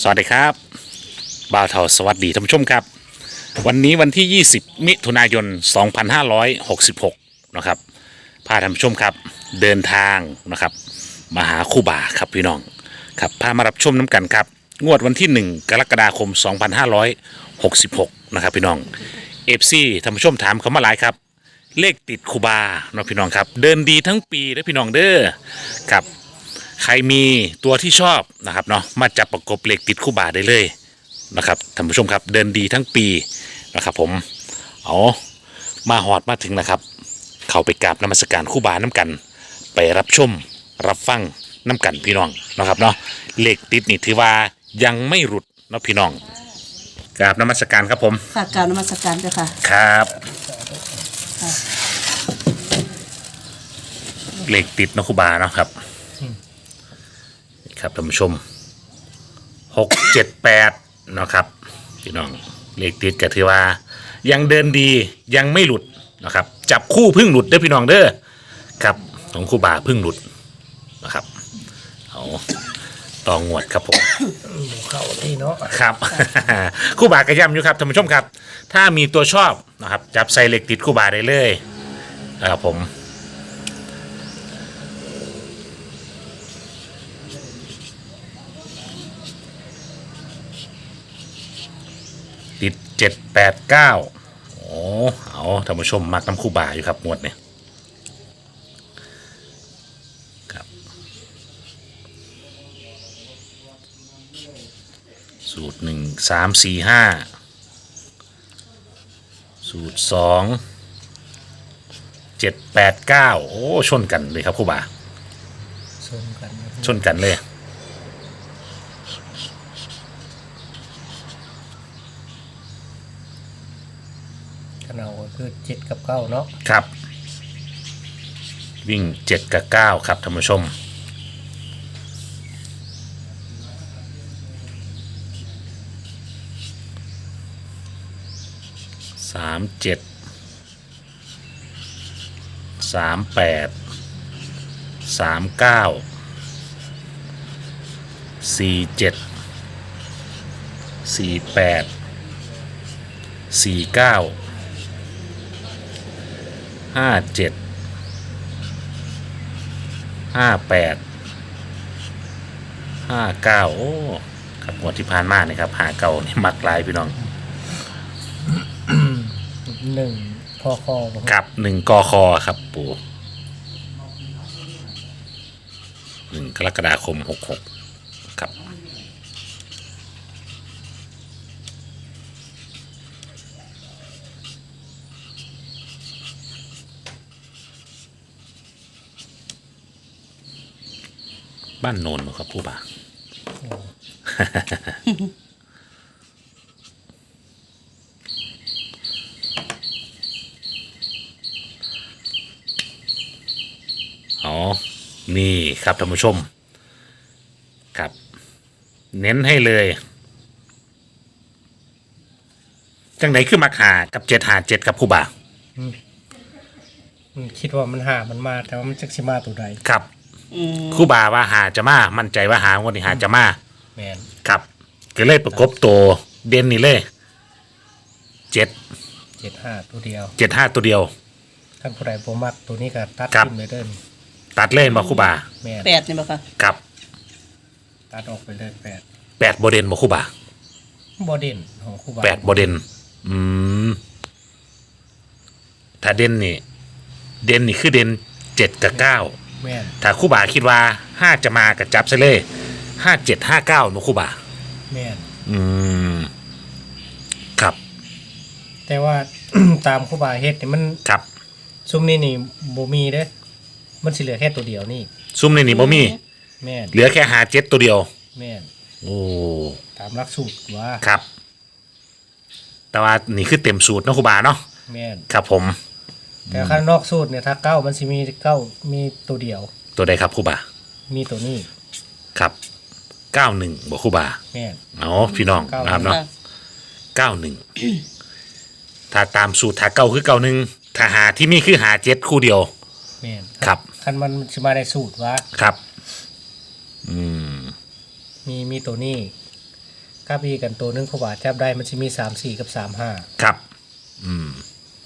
สวัสดีครับ บ่าวเทาสวัสดีท่านผู้ชมครับ วันนี้วันที่ 20 มิถุนายน 2566 นะครับ พาท่านผู้ชมครับ เดินทางนะครับมาหาคู่บ่าครับพี่น้อง ครับพามารับชมน้ำกันครับ งวดวันที่ 1 กรกฎาคม 2566 นะครับพี่น้องเอฟซีท่านผู้ชมถามเขามาหลายครับ เลขติดคูบาเนาะพี่น้องครับ เดินดีทั้งปีเด้อพี่น้องเด้อครับ ใครมีตัวที่ชอบนะครับเนาะมาจับประกบเหล็กติดคู่บาได้เลยนะครับท่านผู้ชมครับเดินดีทั้งปีนะครับผมเอามาหอดมาถึงนะครับ เข้าไปกราบนมัสการคู่บาน้ำกัน ไปรับชมรับฟังน้ำกันพี่น้องนะครับเนาะเหล็กติดนี่ถือว่ายังไม่หลุดเนาะพี่น้องกราบนมัสการครับผมค่ะกรารนมัสการเจ้าค่ะครับเหล็กติดเนาะคู่บาเนาะครับ ครับท่านผู้ชมหกเจ็ดแปดนะครับพี่น้องเลขติดก็ถือว่า ยังเดินดียังไม่หลุดนะครับ จับคู่พึ่งหลุดเด้อพี่น้องเด้อครับของคู่บาพึ่งหลุดนะครับเอาต่องวดครับผมเข้าที่เนาะครับ คู่บากระย่ำอยู่ครับท่านผู้ชมครับ ถ้ามีตัวชอบนะครับ จับใส่เหล็กติดคู่บาได้เลยนะครับผม ติดเจ็ด แปดเก้าโอ้เอาท่านผู้ชมมักน้ำคู่บาอยู่ครับงวดเนี่ยครับสูตรหนึ่งสามสี่ห้าสูตรสองเจ็ดแปดเก้าโอ้ ชนกันเลยครับครูบาชนกัน ชนกันเลย กันเอาก็ คือเจ็ดกับเก้าเนาะครับ วิ่งเจ็ดกับเก้าครับท่านผู้ชม สามเจ็ด สามแปด สามเก้า สี่เจ็ด สี่แปด สี่เก้า ห้าเจ็ดห้าแปดห้าเก้าโอ้ครับงวดที่ผ่านมาเนี่ยครับหาเก่านี่มักหลายพี่น้องหนึ่งพอคอบ่กับหนึ่งกอคอครับปูหนึ่งกรกฎาคมหกหกครับ บ้านโนนบ่ครับผู้บ่า อ๋อ นี่ครับท่านผู้ชม ครับ เน้นให้เลย จังไหนคือมักหากับเจ็ดหาเจ็ดกับผู้บ่า มันคิดว่ามันหามันมาแต่ว่ามันจักสิมาตัวใด ครับ อืมครู่บาว่าหาจะมามั่นใจว่าหางวดนี้หาจะมาแมนครับก็เลยประกบตัวเด่นนี่เลยเจ็ดเจ็ดห้าตัวเดียวเจ็ดห้าตัวเดียวท่านผู้ใดบ่มักตัวนี้ก็ตัดครับ ทิ้งไปเดินตัดเล่นมาครู่บาแมนแปดนี่บ่ค่ะครับตัดออกไปเลยแปดแปดโบเดนมาครู่บาบ่เด่นของครูบาแปดโบเดนอืมถ้าเด่นนี่ เด่นนี่คือเด่นเจ็ดกับเก้า แมนถ้าครู่บาคิดว่าห้าจะมากับจับซะเลยห้าเจ็ดห้าเก้านุครู่บาแมนอืมครับแต่ว่า ตามครูบาเฮ็ดนี่มันครับซุมนี้นี่บ่มีเด้อมันสิเหลือแค่ตัวเดียวนี่ ซุ่มในนี่บ่มี แม่นเหลือแค่หาเจ็ดตัวเดียว แม่นโอ้ตามหลักสูตรว่าครับ แต่ว่านี่คือเต็มสูตรเนาะครูบาเนาะแม่น ครับผม แต่ข้างนอกสูตรเนี่ยถ้าเก้ามันสิมีเก้ามีตัวเดียว ตัวใดครับครูบามีตัวนี้ครับเก้าหนึ่งบอกครูบาแม่น เอาพี่น้องเก้า นะครับเนาะค่ะ เก้าหนึ่งถ้าตามสูตรถ้าเก้าคือเก้าหนึ่งถ้าหาที่มีคือหาเจ็ดคู่เดียว แม่นครับ คันมันสิมาในสูตรว่า ครับ อืม มีมีตัวนี้กับอีกกันตัวหนึงครูบาจับได้มันสิมีสามสี่กับสามห้าครับ อืม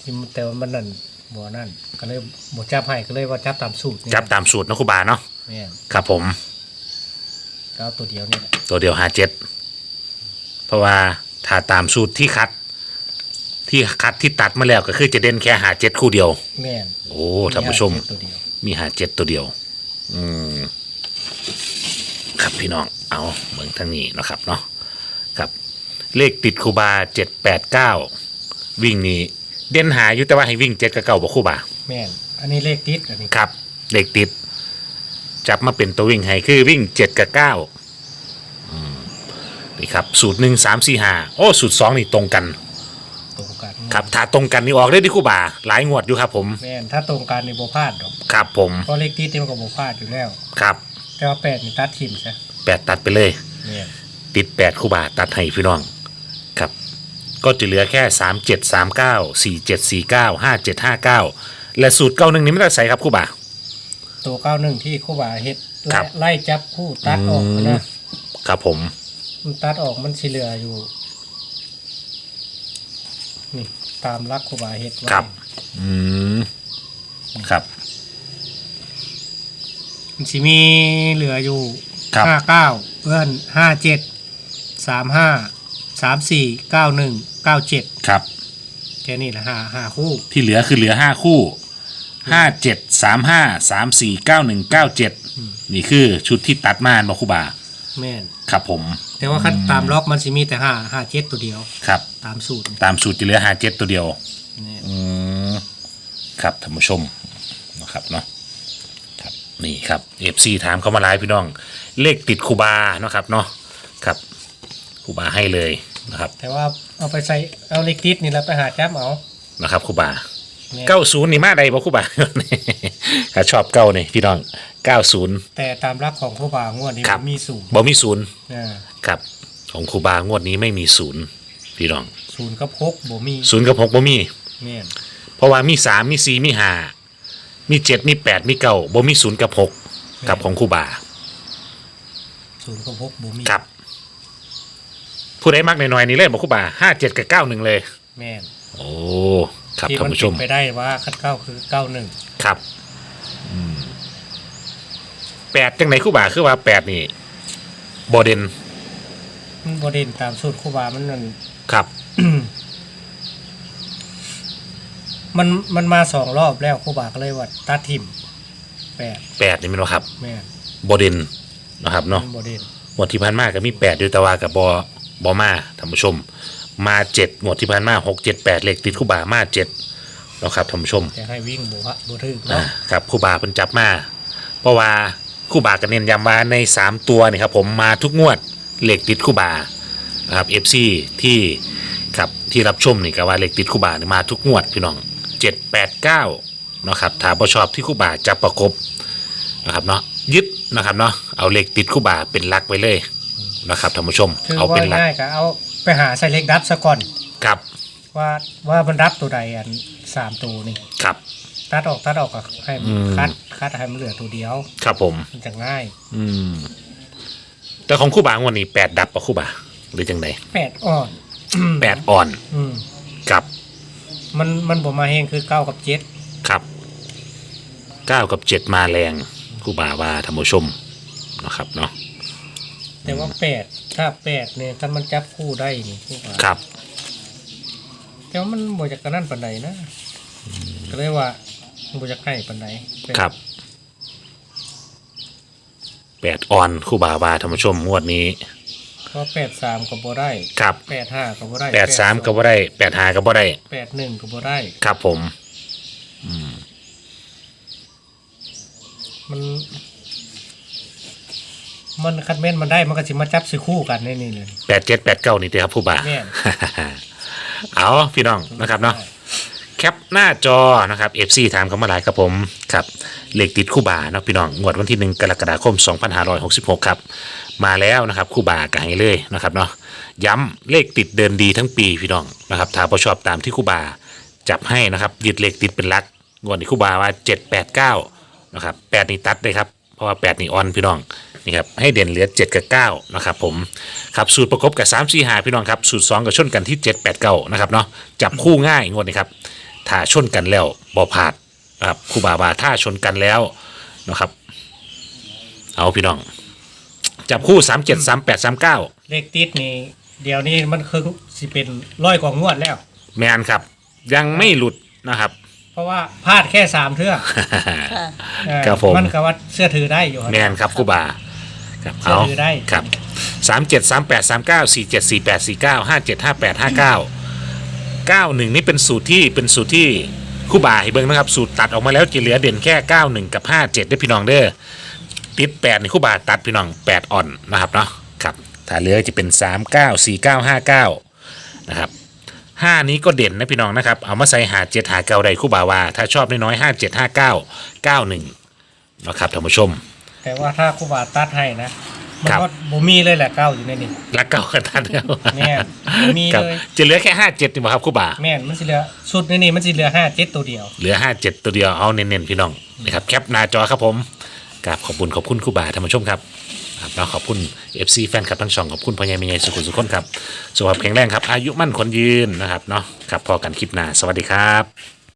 ที่มันแต่ว่ามันนั่น บ่นั่นก็เลยบ่จับให้ก็เลยว่าจับตามสูตรนี่จับตามสูตรนะครูบาเนาะแม่นครับผม ก็เอาตัวเดียวนี่แหละตัวเดียวหาเจ็ดเพราะว่าถ้าตามสูตรที่คัด ที่คัดที่ตัดมาแล้วก็คือจะเด่นแค่หาเจ็ดคู่เดียว แม่นโอ้ท่านผู้ชม ตัวเดียวมีหาเจ็ดตัวเดียว อืม ครับพี่น้อง เอาเมืองทางนี้เนาะครับเนาะ ครับ เลขติดครูบาเจ็ดแปดเก้าวิ่งนี้ เด่นหาอยู่แต่ว่าให้วิ่งเจ็ดกับเก้าบอกครูบาแม่นอันนี้เลขติดอันนี้ครับเลขติด จับมาเป็นตัววิ่งให้คือวิ่งเจ็ดกับเก้าอืมนี่ครับสูตรหนึ่งสามสี่ห้าโอ้สูตรสองนี่ตรงกัน ตรงกันครับถ้าตรงกันนี่ออกได้ที่ครูบาหลายงวดอยู่ครับผม แม่นถ้าตรงกันนี่บ่พลาดดอกครับผมเพราะเลขติดนี่มันก็บ่พลาดอยู่แล้ว ครับแต่ว่าแปดนี่ตัดทิ่มซะแปดตัดไปเลย แม่นติดแปดคู่บาตัดให้พี่น้องครับ ก็จะเหลือแค่สามเจ็ดสามเก้าสี่เจ็ดสี่เก้าห้าเจ็ดห้าเก้าและสูตรเก้าหนึ่งนี้ไม่ได้ใส่ครับคู่บาตัวเก้าหนึ่งที่ครูบาเฮ็ดครับไล่จับคู่ตัดออกอืมนะครับผม มันตัดออกมันสิเหลืออยู่ นี่ตามรักครูบาเฮ็ดไว้ครับ อืมครับ มันสิมีเหลืออยู่ครับ ห้าเก้าเอื้อนห้าเจ็ดสามห้า สามสี่เก้าหนึ่งเก้าเจ็ดครับ แค่นี้แหละห้าห้าคู่ที่เหลือคือเหลือห้าคู่ห้าเจ็ดสามห้าสามสี่เก้าหนึ่งเก้าเจ็ดนี่คือชุดที่ตัดมาบอกคู่บาแม่นครับผม แต่ว่าขั้นตามล็อกมันสิมีแต่ห้าห้าเจ็ดตัวเดียว ครับ ตามสูตรตามสูตรจะเหลือห้าเจ็ดตัวเดียวนี่อืมครับท่านผู้ชมนะครับเนาะครับนี่ครับเอฟซีถามเข้ามาไลฟ์พี่น้อง เลขติดคูบาเนาะครับเนาะครับ คูบาให้เลยนะครับแต่ว่าเอาไปใส่เอาเล็กติดนี่แล้วไปหาจับเอานะครับคูบาเนี่ยเก้าศูนย์นี่มาใดบ่คูบา ถ้าชอบเก้านี่พี่น้องเก้าศูนย์ แต่ตามรักของครูบางวดนี้ครับมันมีศูนย์บ่มีศูนย์อ่าครับ ของคูบางวดนี้ไม่มีศูนย์พี่น้องศูนย์กับหกบ่มีศูนย์กับหกบ่มี แม่นเพราะว่ามีสามมีสี่มีห้ามีเจ็ดมีแปดมีเก้าบ่มีศูนย์กับหกกับของคูบา ศูนย์กับหกบ่มีครับ ผู้ใดมักหน่อยๆนี่เลยบอกครูบาห้าเจ็ดกับเก้าหนึ่งเลย แม่นโอ้ครับที่ท่านมันผู้ชติมดไปได้ว่าคัดเก้าคือเก้าหนึ่งครับอืมแปดจังไหนครูบาคือว่าแปดนี่บอเดนมันบ่เด่นตามสูตรครูบามันนั่น ครับ มันมันมาสองรอบแล้วครูบาก็เลยว่าตัดทิมแปดแปดนี่แมันบ่ครับแม่นบอเดนนะครับเนาะมันบ่เด่นงวดที่ผ่านมาก็มีแปดอยู่แต่ว่ากับบอ บอมาท่านผู้ชม มาเจ็ดงวดที่ผ่านมาหกเจ็ดแปดเลขติดครูบามาเจ็ดนะครับท่านผู้ชมจะให้วิ่งบ่ฮะบ่ถึกอ่าเนาะครับครูบาเพิ่นจับมา เพราะว่าครูบาก็เน้นย้ำว่าใน3ตัวนี่ครับผมมาทุกงวดเหล็กติดครูบานะครับ FC ที่ครับที่รับชมนี่ก็ว่าเหล็กติดครูบานี่มาทุกงวดพี่น้อง7 8 9เนาะครับถ้าบ่ชอบที่ครูบาจับประกบนะครับเนาะยึดนะครับเนาะเอาเหล็กติดครูบาเป็นหลักไว้เลย นะครับท่านผู้ชม คือเอาว่าเป็นหลักง่ายก็เอาไปหาใส่เล็กดับซะก่อน ครับว่าว่ามันรับตัวใดอันสามตัวนี่ครับ ตัดออกตัดออกก็ให้มันอืม คัดคัดให้มันเหลือตัวเดียว ครับผม มันจะง่ายอืม แต่ของครูบางวดนี้แปดดับปะครูบาหรือจังไดแปดอ่อนแปดอ่อนอืมกับมันมันบ่มาแห้งคือเก้ากับเจ็ดครับเก้ากับเจ็ดมาแรงครูบาว่าธรรมชมนะครับเนาะ แต่ว่าแปดถ้าแปดเนี่ยถ้ามันจับคู่ได้นี่คู่ว่าครับ แต่ว่ามันบ่จากกระนั่นปานใดนะก็เลยว่ามันบ่จากให้ปานใดแปดครับแปดอ่อนครูบาว่าธรรมชมงวดนี้เพราะแปดสามก็บ่ได้ครับแปดห้าก็บ่ได้แปดสามก็บ่ได้แปดห้าก็บ่ได้แปดหนึ่งก็บ่ได้ครับผมมัน มันคัดเม่นมันได้มันก็สิมาจับสิคู่กันในนี่เลยแปดเจ็ดแปดเก้านี่เด้อครับครูบาแม่น เอาพี่น้องนะครับเนาะ แคปหน้าจอนะครับ FC ถามเข้ามาหลายครับผมครับเลขติดคู่บาเนาะพี่น้องงวดวันที่ 1 กรกฎาคม 2566 ครับ มาแล้วนะครับคู่บากันให้เลยนะครับเนาะย้ำเลขติดเดินดีทั้งปีพี่น้องนะครับถ้าพอชอบตามที่คู่บาจับให้นะครับยึดเลขติดเป็นหลักงวดนี้คู่บาว่า 789 นะครับ8นี่ตัดเลยครับเพราะว่า 8 นี่ออนพี่น้อง นี่ครับให้เด่นเหลือ 7 กับ 9 นะครับผมครับสูตรประกบกับ 3 4 5 พี่น้องครับ สูตร 2 กับชนกันที่ 7 8 9 นะครับเนาะจับคู่ง่ายงวดนี้ครับถ้าชนกันแล้วบอพลาดนะครับครูบาบาถ้าชนกันแล้วนะครับ เอาพี่น้อง จับคู่ 3 7 3 8 3 9 เลขติดนี่เดี๋ยวนี้มันคือสิเป็นร้อยกว่างวดแล้ว แมนครับ ยังไม่หลุดนะครับ เพราะว่าพลาดแค่สามเทื่อค่ะเออครับผม มันก็ว่าเสื้อถือได้อยู่แมนครับครูบา ครับเชื่อเอาถือได้ครับสามเจ็ดสามแปดสามเก้าสี่เจ็ดสี่แปดสี่เก้าห้าเจ็ดห้าแปดห้าเก้าเก้าหนึ่งนี่เป็นสูตรที่เป็นสูตรที่ครูบาให้เบิ่งนะครับ สูตรตัดออกมาแล้วจะเหลือเด่นแค่เก้าหนึ่งกับห้าเจ็ดได้อพี่น้องเด้อติดแปดนี่ครูบาตัดพี่น้องแปดอ่อนนะครับเนาะครับถ้าเหลือจะเป็นสามเก้าสี่เก้าห้าเก้านะครับห้านี้ก็เด่นนะพี่น้องนะครับ เอามาใส่หาเจ็ดหาเก้าใดครู่บาว่าถ้าชอบน้อยๆห้าเจ็ดห้าเก้าเก้าหนึ่งนะครับท่านผู้ชม แต่ว่าถ้าครูบาตัดให้นะมันครับก็บ่มีเลยแหละเก้าอยู่ในนี้รักเก้ากันทันแล้วแม่นมีครับเลยจะเหลือแค่ห้าเจ็ดนี่บ่ครับครู่บา แม่นมันสิเหลือชุดในนี้มันสิเหลือห้าเจ็ดตัวเดียว เหลือห้าเจ็ดตัวเดียวเอาเน้นๆพี่น้องนะครับแคปหน้าจอครับผมกราบขอบคุณขอบคุณครู่บาท่านผู้ชมครับครับแล้วขอบคุณ FC แฟนคลับทั้งช่องขอบคุณพ่อใหญ่แม่ใหญ่สุขุมสุขคนครับสุขภาพแข็งแรงครับ อายุมั่นคนยืนนะครับเนาะครับพอกันคลิปหน้าสวัสดีครับ